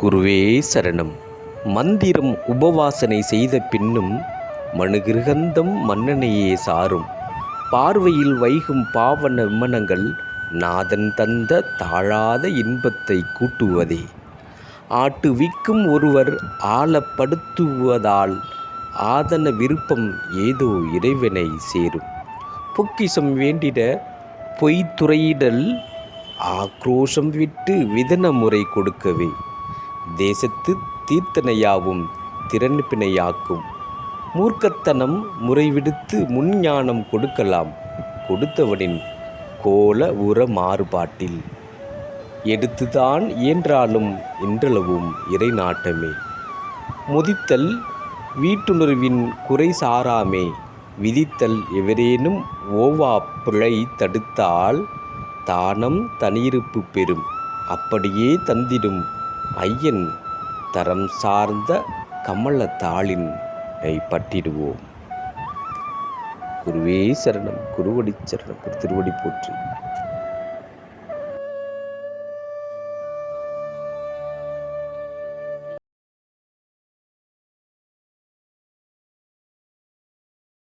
குருவே சரணம். மந்திரம் உபவாசனை செய்த பின்னும் மனுகிருகந்தம் மன்னனையே சாரும். பார்வையில் வைகும் பாவன விமனங்கள் நாதன் தந்த தாழாத இன்பத்தை கூட்டுவதே. ஆட்டுவிக்கும் ஒருவர் ஆளப்படுத்துவதால் ஆதன விருப்பம் ஏதோ இறைவனை சேரும். பொக்கிஷம் வேண்டிட பொய்த்துறையிடல் ஆக்ரோஷம் விட்டு விதன முறை கொடுக்கவே. தேசத்து தீர்த்தனையாவும் திறன்பினையாக்கும். மூர்க்கத்தனம் முறைவிடுத்து முன்ஞானம் கொடுக்கலாம். கொடுத்தவனின் கோல உர மாறுபாட்டில். எடுத்துதான் இயன்றாலும் இன்றளவும் இறை நாட்டமே முதித்தல் வீட்டுணர்வின் குறை சாராமே. விதித்தல் எவரேனும் ஓவா பிழை தடுத்தால் தானம் தனியிருப்பு பெறும். அப்படியே தந்திடும் ஐயன் தரம் சார்ந்த கமலத்தாளின் பற்றிடுவோம். குருவே சரணம் குருவடி சரணம் திருவடி போற்றி.